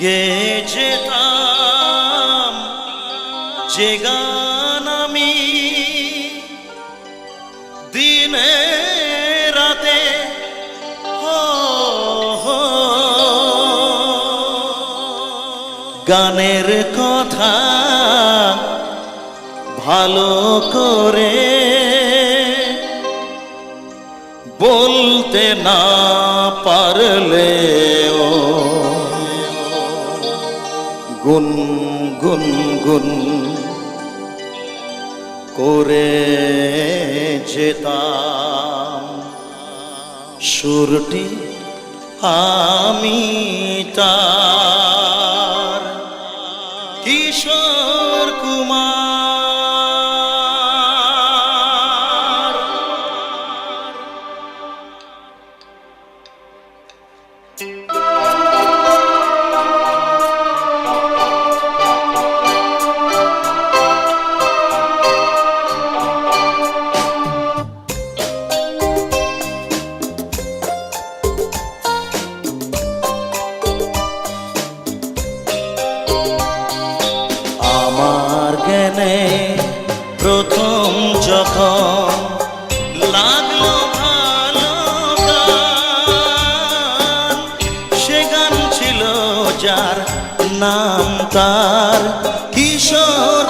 গেছিতাম যে গান আমি দিনে রাতে গানের কথা ভালো করে বলতে না পারলেও গুন গুন গুন করে যেতাম সুরটি আমি তার কিশোর যার নাম তার কিশোর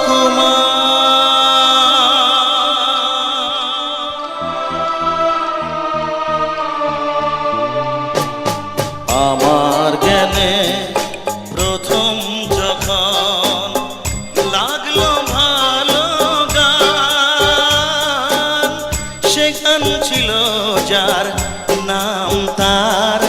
আমার জ্ঞানে প্রথম যখন লাগল ভালো গান সেখান ছিল যার নাম তার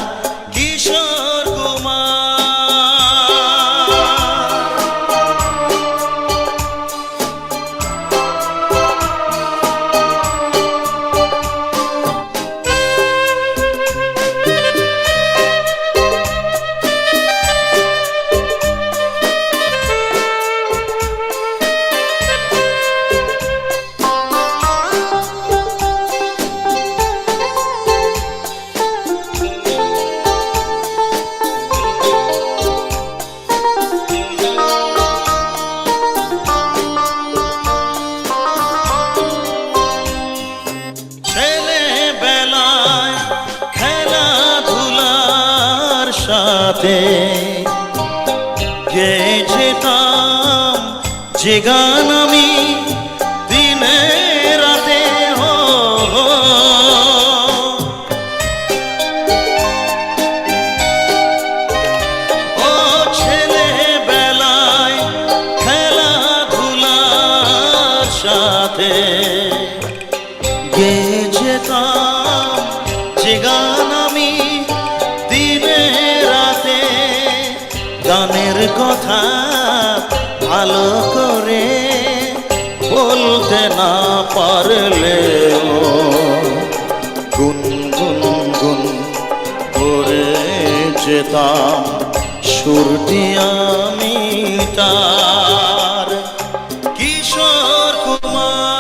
সাথে তাম যে গান কথা ভালো করে বলতে না পারলে গুন গুন গুন করে যেতাম সুরটি আমি তার কিশোর কুমার।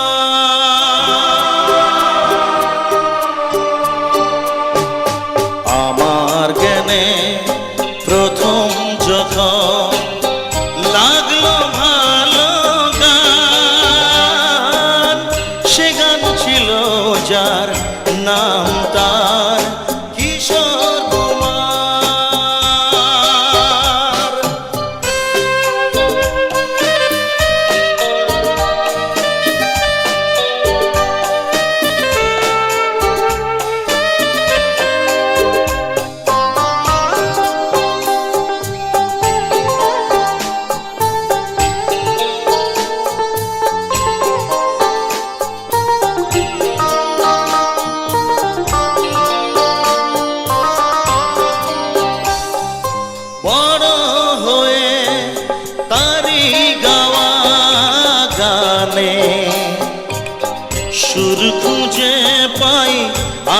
খুঁজে পাই।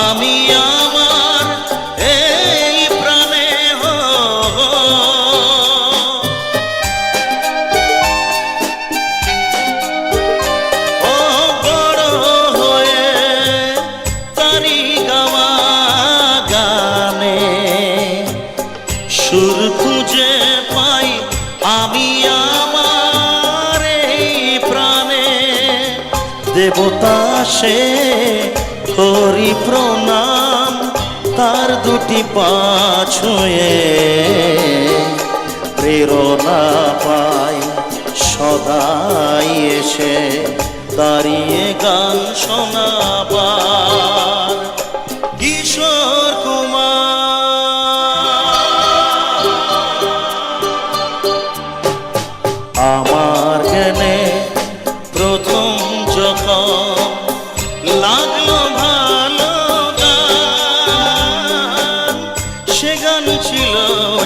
আমি আমার দেবতা সে করি প্রণাম, তার দুটি পা ছুঁয়ে প্রেরণা পাই সদাই এসে দাঁড়িয়ে গান শোনাবার।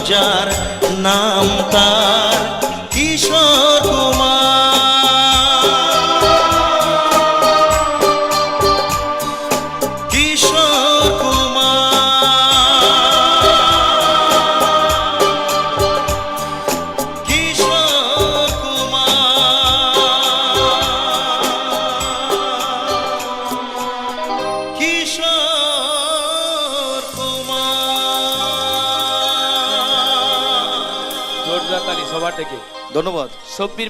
যার নাম তার। সবার থেকে। ধন্যবাদ। সব্বির